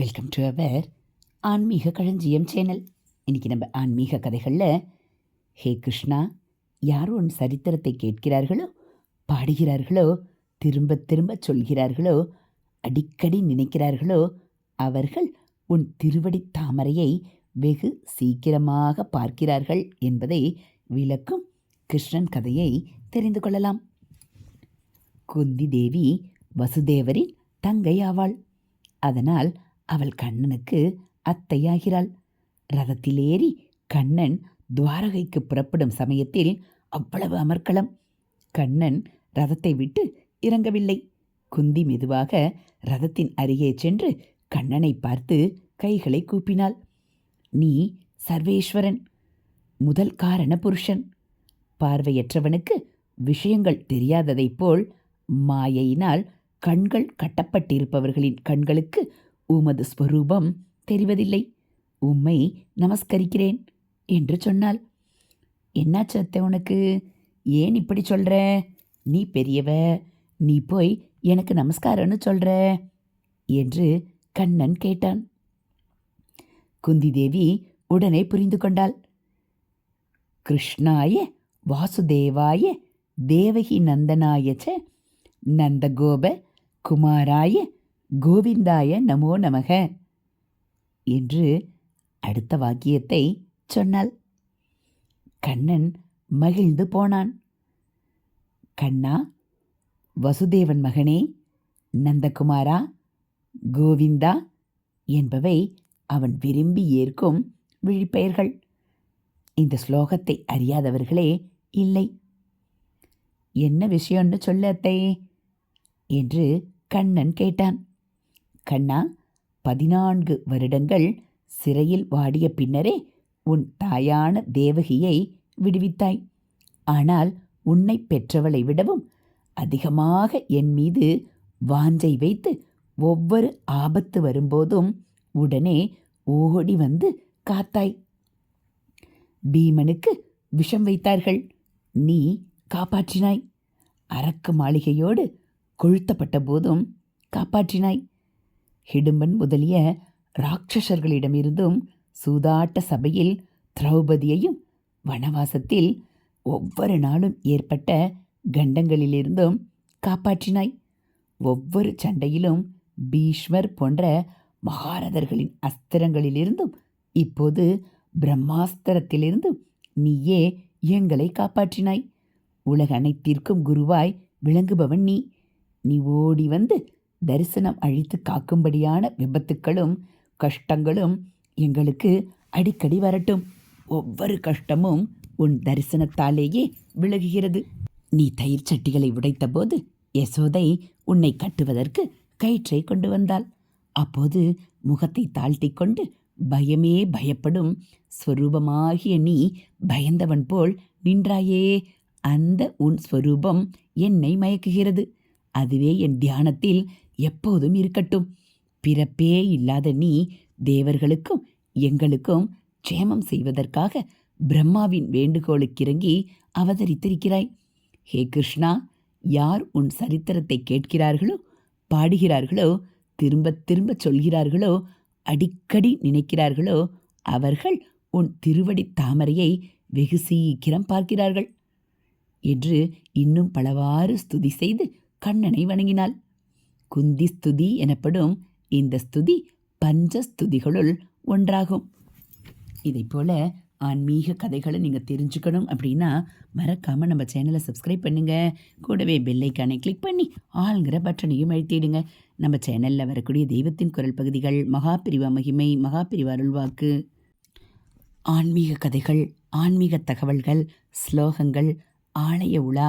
Welcome to our ஆன்மீக களஞ்சியம் channel. இன்றைக்கி நம்ம ஆன்மீக கதைகளில் ஹே கிருஷ்ணா யார் உன் சரித்திரத்தை கேட்கிறார்களோ பாடுகிறார்களோ திரும்ப திரும்ப சொல்கிறார்களோ அடிக்கடி நினைக்கிறார்களோ அவர்கள் உன் திருவடி தாமரையை வெகு சீக்கிரமாக பார்க்கிறார்கள் என்பதை விளக்கும் கிருஷ்ணன் கதையை தெரிந்து கொள்ளலாம். குந்தி தேவி வசுதேவரின் தங்கை ஆவாள். அதனால் அவள் கண்ணனுக்கு அத்தையாகிறாள். ரதத்திலேறி கண்ணன் துவாரகைக்கு புறப்படும் சமயத்தில் அவ்வளவு அமர்க்களம். கண்ணன் ரதத்தை விட்டு இறங்கவில்லை. குந்தி மெதுவாக ரதத்தின் அருகே சென்று கண்ணனை பார்த்து கைகளை கூப்பினாள். நீ சர்வேஸ்வரன் முதல் காரண புருஷன். பார்வையற்றவனுக்கு விஷயங்கள் தெரியாததைப் போல் மாயையினால் கண்கள் கட்டப்பட்டிருப்பவர்களின் கண்களுக்கு உமது ஸ்வரூபம் தெரிவதில்லை. உம்மை நமஸ்கரிக்கிறேன் என்று சொன்னாள். என்னாச்சு அத்தை உனக்கு? ஏன் இப்படி சொல்கிற நீ பெரியவ நீ போய் எனக்கு நமஸ்காரம்னு சொல்கிற என்று கண்ணன் கேட்டான். குந்தி தேவி உடனே புரிந்து கொண்டாள். கிருஷ்ணாய வாசுதேவாய தேவகி நந்தனாய ச நந்தகோப குமாராய கோவிந்தாய நமோ நமக என்று அடுத்த வாக்கியத்தை சொன்னாள். கண்ணன் மகிழ்ந்து போனான். கண்ணா வசுதேவன் மகனே நந்தகுமாரா கோவிந்தா என்பவை அவன் விரும்பி ஏற்கும் விழிப்பெயர்கள். இந்த ஸ்லோகத்தை அறியாதவர்களே இல்லை. என்ன விஷயம்னு சொல்லத்தையே என்று கண்ணன் கேட்டான். கண்ணா பதினான்கு வருடங்கள் சிறையில் வாடிய பின்னரே உன் தாயான தேவகியை விடுவித்தாய். ஆனால் உன்னை பெற்றவளை விடவும் அதிகமாக என் மீது வாஞ்சை வைத்து ஒவ்வொரு ஆபத்து வரும்போதும் உடனே ஓடி வந்து காத்தாய். பீமனுக்கு விஷம் வைத்தார்கள். நீ காப்பாற்றினாய். அரக்கு மாளிகையோடு கொழுத்தப்பட்ட போதும் காப்பாற்றினாய். ஹிடும்பன் முதலிய ராட்சசர்களிடமிருந்தும் சூதாட்ட சபையில் திரௌபதியையும் வனவாசத்தில் ஒவ்வொரு நாளும் ஏற்பட்ட கண்டங்களிலிருந்தும் காப்பாற்றினாய். ஒவ்வொரு சண்டையிலும் பீஷ்மர் போன்ற மகாரதர்களின் அஸ்திரங்களிலிருந்தும் இப்போது பிரம்மாஸ்திரத்திலிருந்தும் நீயே எங்களை காப்பாற்றினாய். உலக அனைத்திற்கும் குருவாய் விளங்குபவன் நீ. நீ ஓடி வந்து தரிசனம் அழித்து காக்கும்படியான விபத்துக்களும் கஷ்டங்களும் எங்களுக்கு அடிக்கடி வரட்டும். ஒவ்வொரு கஷ்டமும் உன் தரிசனத்தாலேயே விலகுகிறது. நீ தயிர் சட்டிகளை உடைத்தபோது யசோதை உன்னை கட்டுவதற்கு கயிற்றை கொண்டு வந்தாள். அப்போது முகத்தை தாழ்த்தி கொண்டு பயமே பயப்படும் ஸ்வரூபமாகிய நீ பயந்தவன் போல் நின்றாயே. அந்த உன் ஸ்வரூபம் என்னை மயக்குகிறது. அதுவே என் தியானத்தில் எப்போதும் இருக்கட்டும். பிறப்பே இல்லாத நீ தேவர்களுக்கும் எங்களுக்கும் க்ஷேமம் செய்வதற்காக பிரம்மாவின் வேண்டுகோளுக்கிறங்கி அவதரித்திருக்கிறாய். ஹே கிருஷ்ணா யார் உன் சரித்திரத்தை கேட்கிறார்களோ பாடுகிறார்களோ திரும்ப திரும்ப சொல்கிறார்களோ அடிக்கடி நினைக்கிறார்களோ அவர்கள் உன் திருவடி தாமரையை வெகு சீக்கிரம் பார்க்கிறார்கள். என்று இன்னும் பலவாறு ஸ்துதி செய்து கண்ணனை வணங்கினாள். குந்தி ஸ்துதி எனப்படும் இந்த ஸ்துதி பஞ்சஸ்துதிகளுள் ஒன்றாகும். இதை போல ஆன்மீக கதைகளை நீங்கள் தெரிஞ்சுக்கணும் அப்படின்னா மறக்காமல் நம்ம சேனலை சப்ஸ்கிரைப் பண்ணுங்கள் கூடவே பெல்லைக்கானை கிளிக் பண்ணி ஆளுங்கிற பட்டனையும் அழுத்திடுங்க. நம்ம சேனலில் வரக்கூடிய தெய்வத்தின் குரல் பகுதிகள் மகாபிரிவா மகிமை மகாபிரிவா அருள்வாக்கு ஆன்மீக கதைகள் ஆன்மீக தகவல்கள் ஸ்லோகங்கள் ஆலய உலா